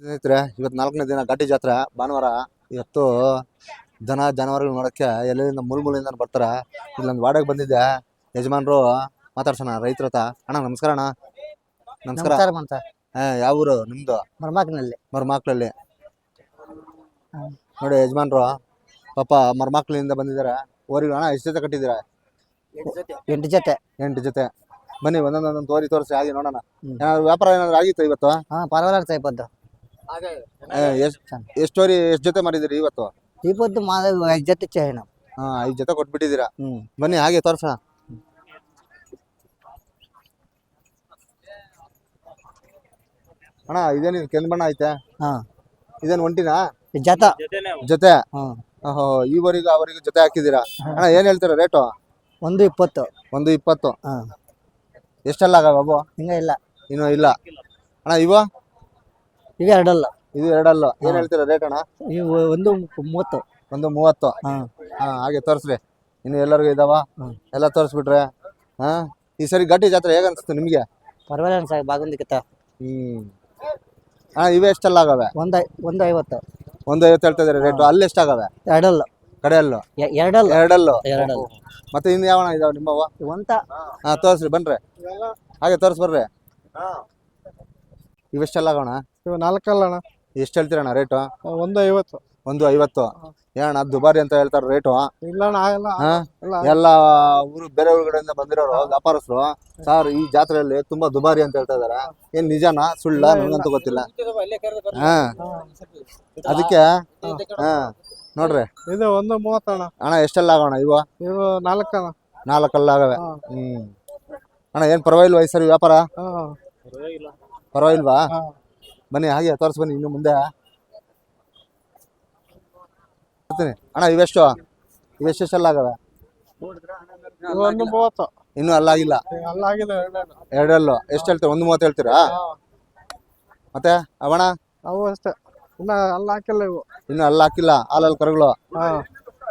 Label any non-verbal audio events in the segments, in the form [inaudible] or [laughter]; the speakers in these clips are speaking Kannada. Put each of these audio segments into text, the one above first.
ಸ್ನೇಹಿತರೆ ಇವತ್ತು ನಾಲ್ಕನೇ ದಿನ ಘಾಟಿ ಜಾತ್ರೆ ಭಾನುವಾರ. ಇವತ್ತು ದನ ಜಾನುವಾರುಗಳು ನೋಡೋಕ್ಕೆ ಎಲ್ಲೆಲ್ಲಿಂದ ಮೂಲ ಮೂಲೆಯಿಂದ ಬರ್ತಾರೆ ಇಲ್ಲೊಂದು ವಾಡಕ್ಕೆ ಬಂದಿದ್ದೆ. ಯಜಮಾನ್ರು ಮಾತಾಡ್ಸೋಣ ರೈತರ ಹತ್ರ ಅಣ್ಣ ನಮಸ್ಕಾರ ಅಣ್ಣ. ನಮಸ್ಕಾರ. ನಮಸ್ಕಾರ ಅಂತ ಹಾ ಯಾವ ಊರು ನಿಮ್ಮದು ಮರ್ಮಾಕ್ನಲ್ಲಿ ಮರ್ಮಾಕ್ಳಲ್ಲಿ ಹ್ಮ್. ನೋಡಿ ಯಜಮಾನ್ರು ಪಾಪ ಮರ್ಮಾಕ್ಳಿಂದ ಬಂದಿದ್ದಾರೆ. ಓರಿಗೆ ಅಣ್ಣ ಎಷ್ಟು ಜೊತೆ ಕಟ್ಟಿದ್ದೀರಾ? ಎಂಟು ಜೊತೆ. ಎಂಟು ಜೊತೆ. ಬನ್ನಿ ಒಂದೊಂದೊಂದೊಂದು ಒಂದೊಂದು ತೋರಿ ತೋರಿಸಿ ಆಗಿ ನೋಡೋಣ. ಏನಾದ್ರು ವ್ಯಾಪಾರ ಏನಾದ್ರು ಆಗಿತ್ತು ಇವತ್ತು? ಹಾಂ ಪರವಾಗಿಲ್ಲ ಇಪ್ಪತ್ತು. ಎಷ್ಟು ಎಷ್ಟು ಸ್ಟೋರಿ ಎಷ್ಟು ಜೊತೆ ಮಾರಿದಿರಿ ಇವತ್ತು? ಇವತ್ತು ಮಾದ ಐದು ಜೊತೆ ಚಹಣ ಹಾ ಐದು ಜೊತೆ ಕೊಟ್ಬಿಟ್ಟಿದ್ದೀರಾ? ಹ್ಮ್. ಬನ್ನಿ ಹಾಗೆ ತೋರ್ಸೋಣ. ಅಣ್ಣ ಇದೇನು ಕೆಂದ್ ಬಣ್ಣ ಐತೆ? ಹಾ. ಇದೇನು ಒಂಟಿನಾ? ಜತ. ಜೊತೆ? ಹ್ಮ್ ಓಹೋ ಈವರೆಗೂ ಅವರಿಗೂ ಜೊತೆ ಹಾಕಿದ್ದೀರಾ? ಅಣ್ಣ ಏನ್ ಹೇಳ್ತೀರಾ ರೇಟು? ಒಂದು ಇಪ್ಪತ್ತು. ಒಂದು ಇಪ್ಪತ್ತು. ಹಾ. ಎಷ್ಟೆಲ್ಲ ಆಗ ಬಾಬು ಹಿಂಗ ಇಲ್ಲ. ಇನ್ನೂ ಇಲ್ಲ. ಅಣ್ಣ ಇವು? ಇವು ಎರಡಲ್ಲ. ಇದು ಎರಡಲ್ಲ. ಏನ್ ಹೇಳ್ತೀರಾ ರೇಟ್ ಅಣ್ಣ? ಇವು ಒಂದು ಮೂವತ್ತು. ಒಂದು ಮೂವತ್ತು. ಹಾ. ಹಾ ಹಾಗೆ ತೋರಿಸ್ರಿ. ಇನ್ನು ಎಲ್ಲರಿಗೂ ಇದಾವ. ಎಲ್ಲ ತೋರಿಸ್ಬಿಟ್ರೆ ಹಾ? ಈ ಸರಿ ಗಟ್ಟಿ ಜಾತ್ರೆ ಹೇಗೆ ಅನ್ಸುತ್ತೆ ನಿಮಗೆ? ಪರವಾಗಿಲ್ಲ ಸರ್ ಬಾಗುಂದಿಕ್ಕಿತ್ತ ಹ್ಮ್. ಹಾ ಇವೆ ಎಷ್ಟೆಲ್ಲ ಆಗವೆ? ಒಂದು ಐ- ಒಂದು ಐವತ್ತು. ಒಂದು ಐವತ್ತು ಹೇಳ್ತಾ ಇದಾರೆ ರೇಟು ಅಲ್ಲಿ ಎಷ್ಟಾಗವೆ? ಎರಡಲ್ಲ. ಕಡೆಯಲ್ಲು? ಎ- ಎರಡಲ್ಲ. ಎರಡಲ್ಲು? ಎರಡಲ್ಲ. ಮತ್ತೆ ಇನ್ನು ಯಾವಣ ಇದಾವ ನಿಮ್ಮವ ಒಂತ ಹಾ ತೋರಿಸ್ರಿ ಬನ್ರಿ. ಹಾಗೆ ತೋರಿಸ್ ಬರ್ರಿ. ಇವೆಷ್ಟೆಲ್ಲ ಆಗೋಣ? ಇವು ನಾಲ್ಕಲ್ಲ ಅಣ್ಣ. ಎಷ್ಟು ಹೇಳ್ತೀರಣ್ಣ ರೇಟು ಒಂದು ಐವತ್ತು. ಒಂದು ಐವತ್ತು. ಏನಣ್ಣ ದುಬಾರಿ ಅಂತ ಹೇಳ್ತಾರೆ ರೇಟು ಇಲ್ಲ ಅಣ್ಣ ಆಗಲ್ಲ. ಎಲ್ಲ ಊರು ಬೇರೆ ಊರುಗಳಿಂದ ಬಂದಿರೋರು ವ್ಯಾಪಾರಸ್ಥರು ಸರ್ ಈ ಜಾತ್ರೆಯಲ್ಲಿ ತುಂಬಾ ದುಬಾರಿ ಅಂತ ಹೇಳ್ತಾ ಇದಾರೆ. ಏನ್ ನಿಜನಾ ಸುಳ್ಳ ನನಗಂತೂ ಗೊತ್ತಿಲ್ಲ. ಹಾ. ಅದಕ್ಕೆ? ಹಾ. ನೋಡ್ರಿ. ಇದು ಒಂದು ಮೂವತ್ತಣ್ಣ ಅಣ್ಣ. ಎಷ್ಟೆಲ್ಲ ಆಗೋಣ ಇವ? ಇವು ನಾಲ್ಕಣ್ಣ ನಾಲ್ಕಲ್ಲ ಆಗವೆ. ಹ್ಮ್. ಅಣ್ಣ ಏನ್ ಪರವಾಗಿಲ್ವಾ ಈ ಸರಿ ವ್ಯಾಪಾರ? ಪರವಾಗಿಲ್ವಾ. ಬನ್ನಿ ಹಾಗೆ ತೋರಿಸ್ ಬನ್ನಿ ಇನ್ನು ಮುಂದೆ. ಬರ್ತೀನಿ. ಅಣ್ಣ ಇವೆಷ್ಟು? ಇವೆಷ್ಟೆಲ್ಲ ಆಗವೆ? ಇವು ಒಂದು ಮೂವತ್ತು. ಇನ್ನೂ ಅಲ್ಲಾಗಿಲ್ಲ ಆಗಿಲ್ಲ. ಅಲ್ಲಾಗಿದೆ ಎರಡಲ್ಲು ಎಷ್ಟು ಹೇಳ್ತೀರಾ? ಒಂದು ಮೂವತ್ತು ಹೇಳ್ತೀರಾ? ಮತ್ತೆ ಅವಣ ಅವು ಅಷ್ಟೇ. ಇನ್ನ ಅಲ್ಲ ಹಾಕಿಲ್ಲ ಇವು. ಇನ್ನು ಅಲ್ಲ ಹಾಕಿಲ್ಲ. ಹಾಲಲ್ಲಿ ಕರುಗಳು.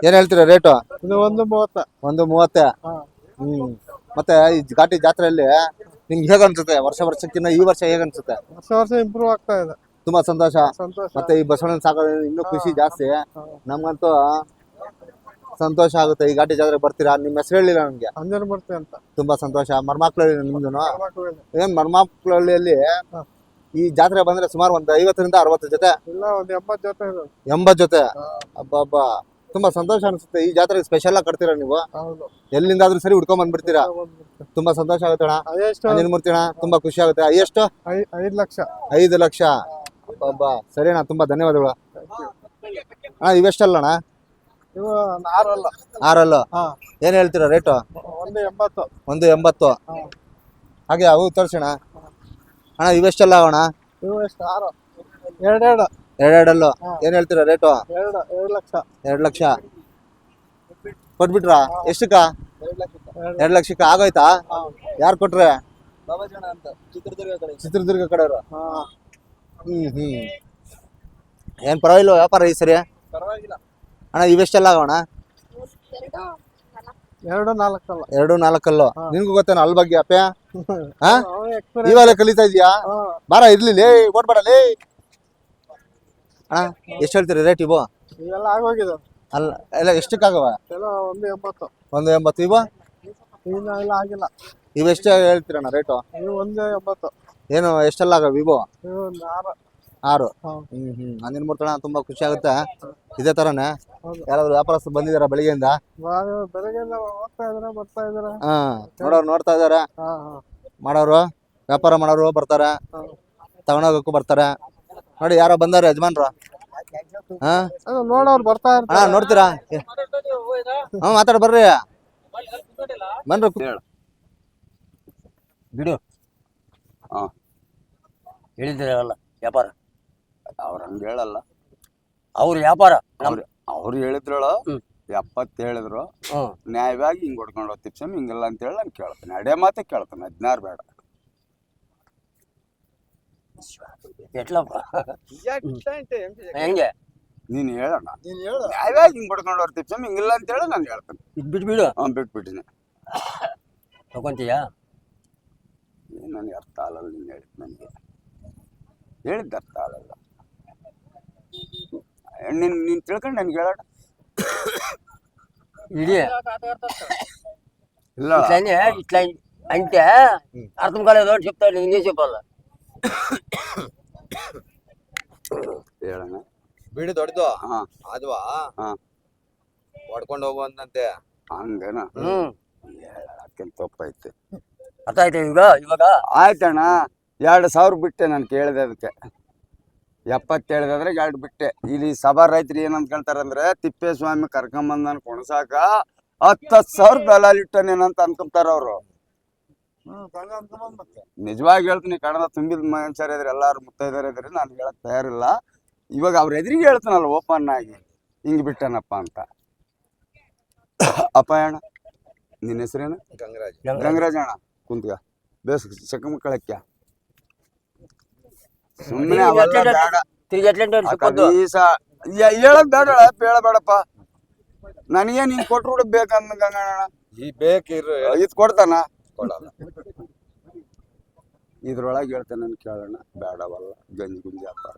ಏನ್ ಹೇಳ್ತೀರಾ ರೇಟು? ಇದು ಒಂದು ಮೂವತ್ತ. ಒಂದು ಮೂವತ್ತೆ? ಹ್ಮ್. ಮತ್ತೆ ಈ ಘಾಟಿ ಜಾತ್ರೆಯಲ್ಲಿ ನಿಮ್ಗೆ ಹೇಗ ಅನ್ಸುತ್ತೆ ವರ್ಷ ವರ್ಷಕ್ಕಿಂತ ಈ ವರ್ಷ ಹೇಗ ಅನ್ಸುತ್ತೆ ವರ್ಷ ವರ್ಷ ಇಂಪ್ರೂವ್ ಆಗ್ತಾ ಇದೆ. ತುಂಬಾ ಸಂತೋಷ. ಸಂತೋಷ. ಮತ್ತೆ ಈ ಬಸವಣ್ಣನ ಸಾಕೋದ್ರಿಂದ ಇನ್ನೂ ಖುಷಿ ಜಾಸ್ತಿ. ನಮ್ಗಂತೂ ಸಂತೋಷ ಆಗುತ್ತೆ. ಈ ಘಾಟಿ ಜಾತ್ರೆ ಬರ್ತೀರಾ? ನಿಮ್ಮ ಹೆಸರು ಹೇಳಿಲ್ಲ ನಮ್ಗೆ. ಅಂಜನ್ ಬರ್ತೀವಿ ಅಂತ. ತುಂಬಾ ಸಂತೋಷ. ಮರ್ಮಾಕ್ಳಳ್ಳಿ ನಿಮ್ದು. ಏನ್ ಮರ್ಮಾಕ್ಳಳ್ಳಿಯಲ್ಲಿ ಈ ಜಾತ್ರೆ ಬಂದ್ರೆ ಸುಮಾರು ಒಂದ್ ಐವತ್ತರಿಂದ ಅರವತ್ತು ಜೊತೆ? ಇಲ್ಲ ಒಂದ್ ಎಂಬತ್ ಜೊತೆ ಎಂಬತ್ ಜೊತೆ? ಅಬ್ಬಾ ಅಬ್ಬಬ್ಬ. ತುಂಬಾ ಸಂತೋಷ ಅನಿಸುತ್ತೆ. ಈ ಜಾತ್ರೆಗೆ ಸ್ಪೆಷಲ್ ಆಗಿ ಕಟ್ತೀರಾ ನೀವು? ಹೌದು. ಎಲ್ಲಿಂದಾದ್ರೂ ಸರಿ ಹುಡ್ಕೊಂಡ್ ಬಂದ್ಬಿಡ್ತೀರಾ? ತುಂಬಾ ಸಂತೋಷ ಆಗುತ್ತೆ ಅಣ್ಣ. ಹೈಯೆಸ್ಟ್ ಮೂರ್ತಿ ಅಣ್ಣ ತುಂಬಾ ಖುಷಿ ಆಗುತ್ತೆ. ಎಷ್ಟು? ಐದು ಲಕ್ಷ. ಐದು ಲಕ್ಷ. ಸರಿ ಅಣ್ಣ ತುಂಬಾ ಧನ್ಯವಾದಗಳು. ಅಣ್ಣ ಇವೆಷ್ಟಲ್ಲ ಅಣ್ಣ? ಇವು ಆರಲ್ಲ. ಆರಲ್ಲು? ಹಾ. ಏನ್ ಹೇಳ್ತೀರಾ ರೇಟು? ಒಂದು ಎಂಬತ್ತು. ಒಂದು ಎಂಬತ್ತು. ಹಾ. ಹಾಗೆ ಅವು ತೋರಿಸೋಣ ಅಣ್ಣ. ಇವೆಷ್ಟಲ್ಲ ಅಣ್ಣ ಇವು ಎಷ್ಟು? ಆರು. ಎರಡೆರಡು. ಎರಡೆರಡಲ್ಲು. ಏನ್ ಹೇಳ್ತೀರಾ ರೇಟು? ಎರಡು ಎರಡು ಲಕ್ಷ. ಕೊಟ್ಬಿಟ್ರ ಲಕ್ಷ. ಕೊಟ್ಬಿಟ್ರಾ? ಎಷ್ಟಕ್ಕ? ಎರಡು ಲಕ್ಷ ಎರಡು ಎರಡು ಲಕ್ಷಕ್ಕೆ ಆಗೋಯ್ತಾ. ಯಾರು ಕೊಟ್ರೆ? ಬಾಬಾಜನ ಅಂತ ಚಿತ್ರದುರ್ಗ ಕಡೆ. ಚಿತ್ರದುರ್ಗ ಕಡೆಯವರು? ಹಾ. ಹ್ಮ್ ಹ್ಮ್. ಏನ್ ಪರವಾಗಿಲ್ಲ ವ್ಯಾಪಾರ ಈ ಸರಿ? ಪರವಾಗಿಲ್ಲ. ಅಣ್ಣ ಇವೆಷ್ಟೆಲ್ಲ ಆಗೋಣ? ಎರಡು ನಾಲ್ಕಲ್ಲ. ಎರಡು ನಾಲ್ಕಲ್ಲು. ನಿನ್ಗೂ ಗೊತ್ತೇನ ಅಲ್ ಬಗ್ಗೆ ಅಪ್ಪ. ಇವಾಗ ಕಲಿತಾ ಇದೀಯಾ? ಬಾರ ಇರ್ಲಿ ಲೇ ಓಡ್ಬೇಡ ಲೇ. ಅಣ್ಣ ಎಷ್ಟು ಹೇಳ್ತೀರಿ ರೇಟ್ ಇವು? ಇವೆಲ್ಲ ಆಗೋಗಿದೆ. ಅಲ್ಲ ಎಲ್ಲ ಎಷ್ಟಕ್ಕಾಗವ ಎಲ್ಲ ಒಂದು ಎಂಬತ್ತು. ಒಂದು ಎಂಬತ್ತು. ಇವ? ಇನ್ನು ಎಲ್ಲ ಆಗಿಲ್ಲ. ಇವು ಎಷ್ಟು ಹೇಳ್ತೀರಣ್ಣ ರೇಟು ಇವು ಒಂದು ಎಂಬತ್ತು. ಏನು ಎಷ್ಟೆಲ್ಲ ಆಗವ ವಿವೋ ಇವು ಒಂದು ಆರು. ಆರು. ಹ್ಮ್ ಹ್ಮ್. ಅಂದಿನ ಮೂರ್ತಣ ತುಂಬಾ ಖುಷಿ ಆಗುತ್ತೆ. ಇದೇ ತರನೇ. ಯಾರಾದ್ರೂ ವ್ಯಾಪಾರಸ್ಥರು ಬಂದಿದಾರ ಬೆಳಿಗ್ಗೆಯಿಂದ? ಬೆಳಗ್ಗೆಯಿಂದ ಹೋಗ್ತಾ ಇದಾರೆ ಬರ್ತಾ ಇದಾರೆ. ಹಾ ನೋಡೋರು ನೋಡ್ತಾ ಇದಾರೆ. ಹಾ ಮಾಡೋರು ವ್ಯಾಪಾರ ಮಾಡೋರು ಬರ್ತಾರೆ. ತಗೊಂಡೋಗಕ್ಕೂ ಬರ್ತಾರೆ. ನೋಡಿ ಯಾರ ಬಂದಾರ ಯಜಮಾನ್ರು. ಹಾ? ನೋಡೋರು ಬರ್ತಾ ಇರ್ತಾರೆ. ನೋಡ್ತೀರಾ? ಹಾ ಮಾತಾಡ ಬರ್ರಿ. ಬನ್ರಿ. ಬಿಡು. ಹಾ. ಹೇಳಿದ್ರಲ್ಲ ವ್ಯಾಪಾರ. ಅವ್ರ ಹಂಗ ಹೇಳಲ್ಲ. ಅವ್ರ ವ್ಯಾಪಾರ. ಅವ್ರು ಅವ್ರು ಹೇಳಿದ್ರಳು ಎಪ್ಪತ್ತು ಹೇಳಿದ್ರು. ನ್ಯಾಯವಾಗಿ ಹಿಂಗ್ ಹೊಡ್ಕೊಂಡು ಹೋಗ್ತಿಪ್ಸಮ್ ಹಿಂಗಿಲ್ಲ ಅಂತ ಹೇಳಿ ನಾನು ಕೇಳ್ತೇನೆ. ಅಡೇ ಮಾತೇ ಕೇಳ್ತೇನೆ ಹದಿನಾರು ಬೇಡ. ಎಟ್ಲಪ್ಪ? ಹೆಂಗೆ? ನೀನು ಹೇಳೋಣ ನೀನು ಹೇಳು. ಯಾವ್ಯಾವ ಹಿಂಗೆ ಬಡ್ಕೊಂಡು ಬರ್ತೀವಿ ಸ್ವಾಮಿ ಹಿಂಗಿಲ್ಲ ಅಂತೇಳಿ ನಾನು ಹೇಳ್ತೇನೆ. ಇದು ಬಿಟ್ಬಿಡು. ಹಾಂ ಬಿಟ್ಬಿಟ್ಟಿನಿ. ತಗೊಂತೀಯಾ? ನನಗೆ ಅರ್ಥ ಆಗಲ್ಲ ನೀನು ಹೇಳಿದ್ ನನಗೆ. ಹೇಳಿದ್ದು ಅರ್ಥ ಆಗಲ್ಲ. ನೀನು ನೀನು ತಿಳ್ಕೊಂಡು ನನಗೆ ಹೇಳೋಣ. ಇಡೀ. ಇಲ್ಲ. ಇಟ್ಲ ಇಟ್ಲೈನ್. ಅಂತೆ ಅರ್ಥ ಕಾಲೇಜ್ ದೊಡ್ಡ ಸಿಗ್ತಾವೆ ನೀನು ಸಿಗಲ್ಲ [coughs] ಬಿಡಿ ದೊಡ್ಡದು? ಹಾ. ಅದ್ವಾ ಹಾ. ಹೊಡ್ಕೊಂಡು ಹೋಗುವಂತೆ ಹಂಗನ? ಹ್ಮ್. ಹೇಳಕ್ಕೆ ತಪ್ಪೈತೆ ಅರ್ಥ ಆಯ್ತಾ ಈಗ ಇವಾಗ? ಆಯ್ತಣ್ಣ. ಎರಡು ಸಾವಿರ ಬಿಟ್ಟೆ ನಾನು ಕೇಳಿದೆ ಅದಕ್ಕೆ. ಎಪ್ಪತ್ತು ಹೇಳಿದ್ರೆ ಎರಡು ಬಿಟ್ಟೆ. ಇಲ್ಲಿ ಸಭಾ ರೈತರು ಏನಂತ ಕೇಳ್ತಾರಂದ್ರೆ ತಿಪ್ಪೇಸ್ವಾಮಿ ಕರ್ಕೊಂಬಂದನ್ ಕೊಣಸಾಕ ಹತ್ತು ಸಾವಿರ ದಲಾಲ್ ಇಟ್ಟನೇನಂತ ಅನ್ಕೊಂತಾರ ಅವರು ನಿಜವಾಗಿ ಹೇಳ್ತೀನಿ ಕನ್ನಡ ತುಂಬಿದ ಮನುಷ್ಯರ ಇದ್ರೆ ಎಲ್ಲಾರು ಮುತ್ತೈದಾರ ಇದ್ರೆ ನಾನು ಹೇಳಕ್ ತಯಾರಿಲ್ಲ. ಇವಾಗ ಅವ್ರ ಎದುರಿಗೆ ಹೇಳ್ತಾನಲ್ಲ ಓಪನ್ ಆಗಿ ಹಿಂಗ್ ಬಿಟ್ಟನಪ್ಪ ಅಂತ. ಅಪಾಯಣ ಅಣ್ಣ ನಿನ್ನ ಹೆಸರೇನು? ಗಂಗರಾಜ್. ಗಂಗರಾಜ್ ಅಣ್ಣ ಕುಂತ್ಗ ಬೇಸ್ ಚಕ್ಕಮಕ್ಕಳಕ್ಯ ಸುಮ್ಮನೆ ಹೇಳಕ್ ಅವೆಲ್ಲ ಬೇಡ. ಹೇಳಬೇಡಪ್ಪ ನನಗೆ ನೀನ್ ಕೊಟ್ರು ಬೇಕಂದ ಗಂಗಣ್ಣ. ಈ ಬೇಕಿರು ಇದು ಕೊಡ್ತಾನ. ಕೊಡಲ್ಲ. ಇದ್ರೊಳಗೆ ಹೇಳ್ತೇನೆ ನಾನು ಕೇಳೋಣ. ಬೇಡವಲ್ಲ ಗಂಜಿ ಗುಂಜಿ ಹಾಕಾರ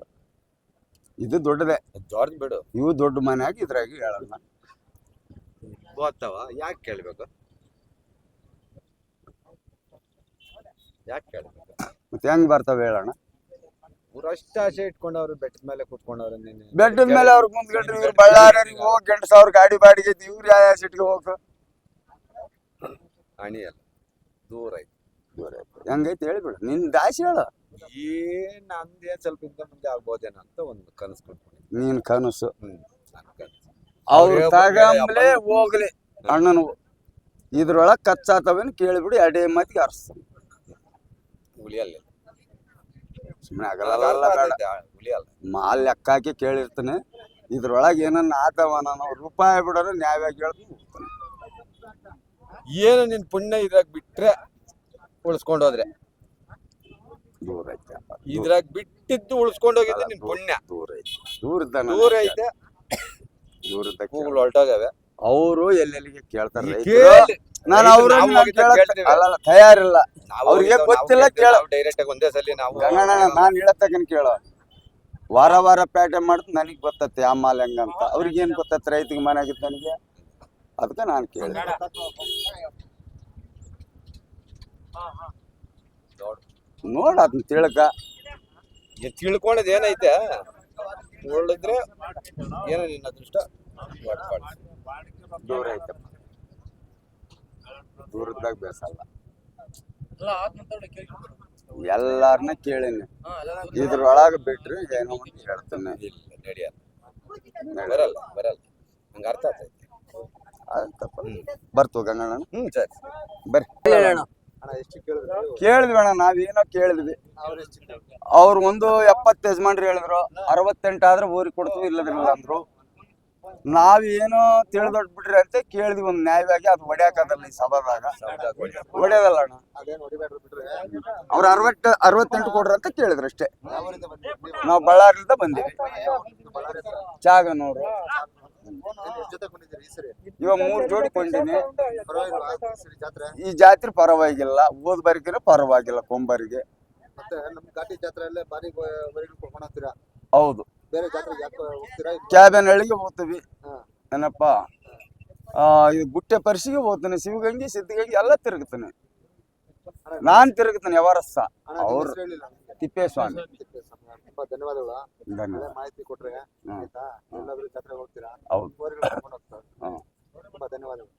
ಇದು ದೊಡ್ಡದೇ. ದೊಡ್ಡ ಬಿಡು. ಇವು ದೊಡ್ಡ ಮನ್ಯಾಗ ಇದ್ರಾಗಿ ಹೇಳೋಣ. ಗೊತ್ತವ? ಯಾಕೆ ಕೇಳ್ಬೇಕು? ಯಾಕೆ ಕೇಳ್ಬೇಕು? ಮತ್ತೆ ಹೆಂಗ್ ಬರ್ತಾವ ಹೇಳೋಣ. ಇವ್ರು ಅಷ್ಟ ಆಸೆ ಇಟ್ಕೊಂಡವ್ರು ಬೆಟ್ಟದ ಮೇಲೆ ಕುತ್ಕೊಂಡವ್ರು ನಿನ್ನೆ. ಬೆಟ್ಟದ ಮೇಲೆ ಅವ್ರ ಮುಂದ್ಗಟ್ರಿ ಇವ್ರು ಬಳ್ಳಾರಿಗೆ ಹೋಗಿ ಎಂಟು ಸಾವಿರ ಗಾಡಿ ಬಾಡಿಗೆ ಇವ್ರು ಯಾವ ಸಿಟಿಗೆ ಹೋಗ ಅಣಿಯಲ್ಲ ದೂರ ಐತಿ ಹೆಂಗೈತಿ ಹೇಳ್ಬಿಡು ನಿನ್ ದಾಸಿ ಹೇಳು. ಏನ್ ನಂದೇ ಸ್ವಲ್ಪ ಇಂದ ಮುಂದೆ ಆಗ್ಬೋದೇನೋ ಅಂತ ಒಂದು ಕನಸು ಕೊಟ್ಕೊಂಡಿದ್ದೆ ನೀನ್ ಕನಸು. ಹ್ಮ್ ನನ್ ಕನಸು. ಅವ್ರು ತಗಂಬ್ಲೆ ಹೋಗ್ಲಿ. ಅಣ್ಣನು ಇದ್ರೊಳಗೆ ಕಚ್ಚಾತವೇನು ಕೇಳಿಬಿಡು ಎರಡೇ ಮಾತಿಗೆ ಅರ್ಸ. ಉಳಿಯಲ್ಲ. ಸುಮ್ಮನೆ ಆಗಲ್ಲ ಬೇಡ. ಉಳಿಯಲ್ಲ. ಮಾಲ್ ಲೆಕ್ಕ ಹಾಕಿ ಕೇಳಿರ್ತಾನೆ. ಇದ್ರೊಳಗೆ ಏನನ್ನ ಆತವ ನಾನು ರೂಪಾಯಿ ಬಿಡೋರು ನ್ಯಾಯವಾಗಿ ಹೇಳ್ತೀನಿ ಏನು ನಿನ್ ಪುಣ್ಯ ಇದ್ರಾಗ ಬಿಟ್ರೆ ಉಳಿಸ್ಕೊಂಡು ಹೋದ್ರೆ. ದೂರ ಐತೆ. ಇದ್ರಾಗ ಬಿಟ್ಟಿದ್ದು ಉಳಿಸ್ಕೊಂಡು ಹೋಗಿದ್ದೆ ನಿನ್ ಪುಣ್ಯ. ದೂರ ಐತೆ. ದೂರ ಇದ್ದಾನೆ ದೂರ ಐತೆ. ದೂರ ಇದ್ದ ಕೂಗುಳು ಹೊಲ್ಟೋಗವೆ ಅವರು ಎಲ್ಲೆಲ್ಲಿಗೆ ಕೇಳ್ತಾರೆ ರೈತರು. ನಾನು ಅವ್ರನ್ನ ಕೇಳಕ್- ಕೇಳ್ತೀವಿ. ಅಲ್ಲಲ್ಲ ತಯಾರಿಲ್ಲ. ಅವ್ರಿಗೆ ಗೊತ್ತಿಲ್ಲ ಕೇಳ- ಡೈರೆಕ್ಟ್ ಆಗಿ ಒಂದೇ ಸಲ ನಾವು ಗಂಗಣ್ಣ ನಾನು ಹೇಳತ್ತಕನ್ ಕೇಳೋ. ವಾರ ವಾರ ಪ್ಯಾಟೆ ಮಾಡ್ತು ನನಗೆ ಗೊತ್ತತ್ತೆ ಆ ಮಾಲ್ ಹೆಂಗಂತ. ಅವ್ರಿಗೇನ್ ಗೊತ್ತತ್ತೆ ರೈತಿಗೆ ಮನೆಯಾಗಿತ್ತು ನನಗೆ? ಅದಕ್ಕೆ ನಾನು ಕೇಳಿದೆ. ನೋಡ ಅದನ್ನ ತಿಳ್ಕ. ತಿಳ್ಕೊಳ್ಳೋದು ಏನೈತೆ? ಒಳ್ಳಿದ್ರೆ ಏನ ನಿನ್ನ ಅದೃಷ್ಟ? ದೂರ ಐತಪ್ಪ ದೂರದಾಗ ಬೇಸಲ್ಲ. ಎಲ್ಲಾರನ್ನ ಕೇಳಿನಿ. ಇದ್ರೊಳಗ ಬಿಟ್ರೆ ಏನೋ ಹೇಳ್ತೇನೆ. ಬರಲ್ಲ ಬರಲ್ಲ. ಹಂಗ ಅರ್ಥ ಆಗ್ತೈತೆ ಬರ್ತು ಗಂಗಣ್ಣ ಹ್ಮ್ ಸರಿ. ಬರ್ರಿ. ಹೇಳೋಣ ಕೇಳಿದ್ವಿ ಅಣ್ಣ ನಾವೇನೋ ಕೇಳಿದ್ವಿ. ಅವ್ರು ಒಂದು ಎಪ್ಪತ್ತು ಯಜಮಾನ್ರು ಹೇಳಿದ್ರು ಅರವತ್ತೆಂಟು ಆದ್ರೆ ಊರಿಗೆ ಕೊಡ್ತೀವಿ ಇಲ್ಲದ್ರಿಲ್ಲ ಅಂದ್ರು. ನಾವೇನೋ ತಿಳಿದೊಟ್ಬಿಟ್ರಿ ಅಂತ ಕೇಳಿದ್ವಿ ಒಂದು ನ್ಯಾಯವಾಗಿ ಅದು ಹೊಡ್ಯಾಕದಲ್ಲ ಈ ಸಭಾದಾಗ. ಹೊಡ್ಯೋದಲ್ಲ ಅಣ್ಣ. ಅವ್ರು ಅರವತ್ತು ಅರವತ್ತೆಂಟು ಕೊಡ್ರಿ ಅಂತ ಕೇಳಿದ್ರು ಅಷ್ಟೇ. ನಾವು? ಬಳ್ಳಾರಿಯಿಂದ ಬಂದೀವಿ. ಚಾಗನೂರು ಇವಾಗ ಮೂರು ಜೋಡಿ ಕೊಂಡಿನಿ ಈ ಜಾತ್ರೆ ಪರವಾಗಿಲ್ಲ. ಓದ್ ಬರಿಕಿನ ಪರವಾಗಿಲ್ಲ ಕೊಂಬರಿಗೆ. ಹೌದು. ಬೇರೆ ಜಾತ್ರೆಗೆ ಯಾಕೆ ಹೋಗ್ತೀರಾ ಕ್ಯಾಬಿನ್ ಹಳ್ಳಿಗೆ ಹೋಗ್ತೀವಿ. ಏನಪ್ಪಾ? ಇದು ಗುಟ್ಟೆ ಪರಿಸಿಗೆ ಹೋಗ್ತಾನೆ ಶಿವಗಂಗೆ ಸಿದ್ಧಗಂಗೆ ಎಲ್ಲ ತಿರುಗ್ತಾನೆ. ನಾನ್ ತಿರುಗುತ್ತೇನೆ ಯಾವಾರಸ್ಸ ಅವ್ರು ತಿಪ್ಪೇಸ್ವಾಮಿ. ತುಂಬಾ ಧನ್ಯವಾದಗಳು. ಒಳ್ಳೆ ಮಾಹಿತಿ ಕೊಟ್ರೆ ಆಯ್ತಾ? ಎಲ್ಲಾದ್ರೂ ಜಾತ್ರೆ ಹೋಗ್ತೀರಾ? ಹೌದು. ತುಂಬಾ ಧನ್ಯವಾದಗಳು.